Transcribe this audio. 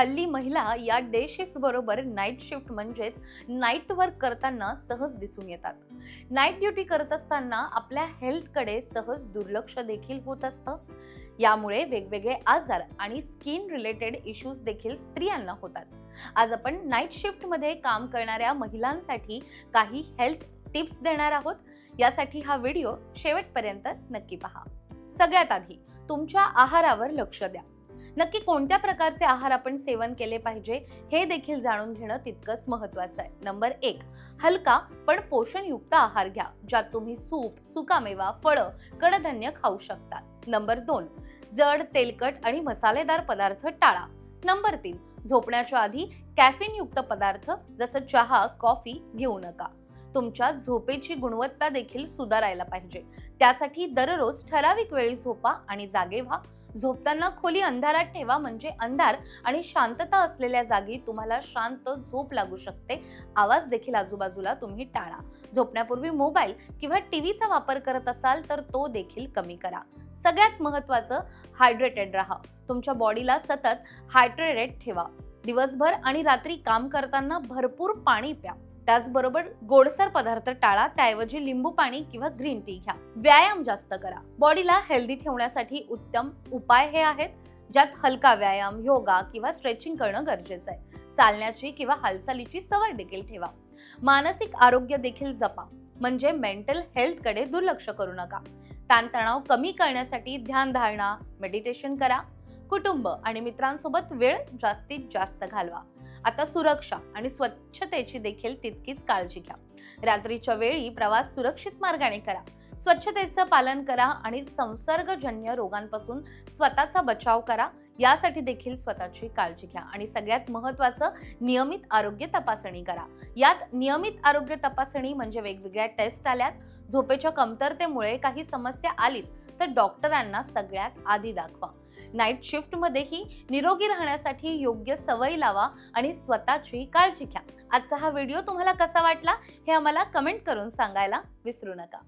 हल्ली महिला या डे शिफ्ट बरोबर नाईट शिफ्ट म्हणजेच नाईट वर्क करताना सहज दिसून येतात. नाईट ड्युटी करत असताना आपल्या हेल्थकडे सहज दुर्लक्ष देखील होत असतं. यामुळे वेगवेगळे आजार आणि स्किन रिलेटेड इश्यूज देखील स्त्रियांना होतात. आज आपण नाईट शिफ्टमध्ये काम करणाऱ्या महिलांसाठी काही हेल्थ टिप्स देणार आहोत. यासाठी हा व्हिडिओ शेवटपर्यंत नक्की पहा. सगळ्यात आधी तुमच्या आहारावर लक्ष द्या. नक्की कोणत्या प्रकारचे आहार आपण सेवन केले पाहिजे हे देखील जाणून घेणं तितकंच महत्वाचं आहे. नंबर एक हलका पण पोषणयुक्त आहार घ्या ज्यात तुम्ही सूप सुकामेवा फळं कडधान्य खाऊ शकता नंबर दोन जड तेलकट आणि मसालेदार पदार्थ टाळा. नंबर तीन झोपण्याच्या आधी कॅफिनयुक्त पदार्थ जसं चहा कॉफी घेऊ नका. तुमच्या झोपेची गुणवत्ता देखील सुधारायला पाहिजे. त्यासाठी दररोज ठराविक वेळी झोपा आणि जागे व्हा. झोपताना खोली अंधारात ठेवा म्हणजे अंधार आणि शांतता असलेल्या जागी तुम्हाला शांत झोप लागू शकते. आवाज देखील आजूबाजूला तुम्ही टाळा. झोपण्यापूर्वी मोबाईल किंवा टीव्हीचा वापर करत असाल तर तो देखील कमी करा. सगळ्यात महत्वाचं हायड्रेटेड राहा. तुमच्या बॉडीला सतत हायड्रेटेड ठेवा. दिवसभर आणि रात्री काम करताना भरपूर पाणी प्या. त्याचबरोबर गोडसर पदार्थ टाळा त्याऐवजी लिंबू पाणी किंवा ग्रीन टी घ्या. व्यायाम जास्त करा. बॉडीला हेल्दी ठेवण्यासाठी उत्तम उपाय हे आहेत ज्यात हलका व्यायाम योगा किंवा स्ट्रेचिंग करणं गरजेचं आहे. चालण्याची किंवा हालचालीची सवय देखील ठेवा. मानसिक आरोग्य देखील जपा. म्हणजे मेंटल हेल्थकडे दुर्लक्ष करू नका. ताणतणाव कमी करण्यासाठी ध्यान धारणा मेडिटेशन करा. कुटुंब आणि मित्रांसोबत वेळ जास्तीत जास्त घालवा. आता सुरक्षा आणि स्वच्छतेची देखील तितकीच काळजी घ्या. रात्रीच्या वेळी प्रवास सुरक्षित मार्गाने करा. स्वच्छतेचं पालन करा आणि संसर्गजन्य रोगांपासून स्वतःचा बचाव करा. यासाठी देखील स्वतःची काळजी घ्या. आणि सगळ्यात महत्त्वाचं नियमित आरोग्य तपासणी करा. यात नियमित आरोग्य तपासणी म्हणजे वेगवेगळ्या टेस्ट आल्यात. झोपेच्या कमतरतेमुळे काही समस्या आलीच तर डॉक्टरांना सगळ्यात आधी दाखवा. नाईट शिफ्टमध्येही निरोगी राहण्यासाठी योग्य सवय लावा आणि स्वतःची काळजी घ्या. आजचा हा व्हिडिओ तुम्हाला कसा वाटला हे आम्हाला कमेंट करून सांगायला विसरू नका.